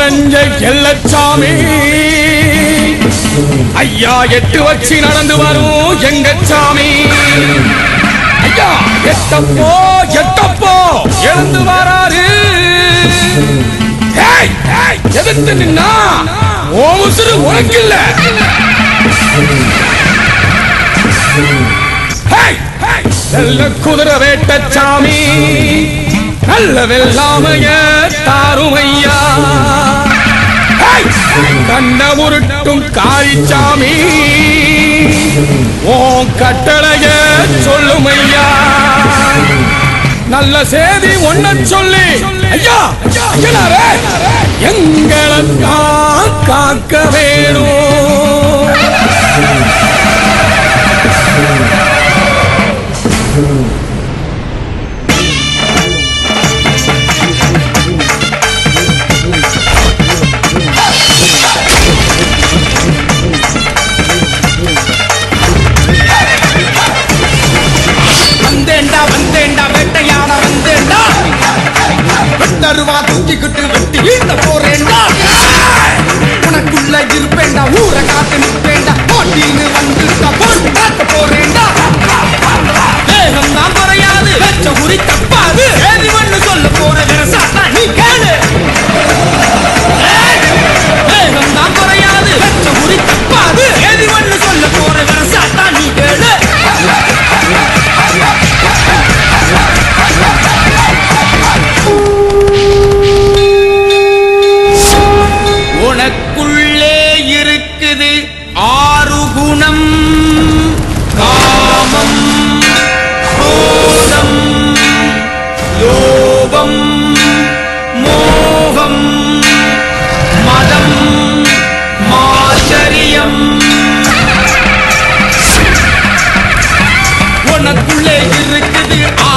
நெஞ்ச எல்லச்சாமி. ஐயா எட்டு வச்சு நடந்து வரும் எங்க சாமி ஐயா எட்டப்போ எட்டப்போ எழுந்து வராரு. எதிர்த்து நின்னா ஓ உசுறு உனக்கு குதிரை வேட்ட சாமி நல்ல வெள்ளாமைய தாருமையா கண்ட கண்ண உருட்டும் ஓ கட்டளைய சொல்லுமையா? நல்ல செய்தி ஒன்ன சொல்லி. ஐயா! எங்களை காக்கவே வந்தேண்டா வந்தேண்டா வேட்டையாட வந்தேண்டா வெட்டருவா தூக்கிக்கிட்டு வெட்டி இந்த போறேண்டா உனக்குள்ள இருப்பேண்டா ஊர. கோபம் மோகம். மதம் மாச்சரியம். உனக்குள்ளே இருக்குது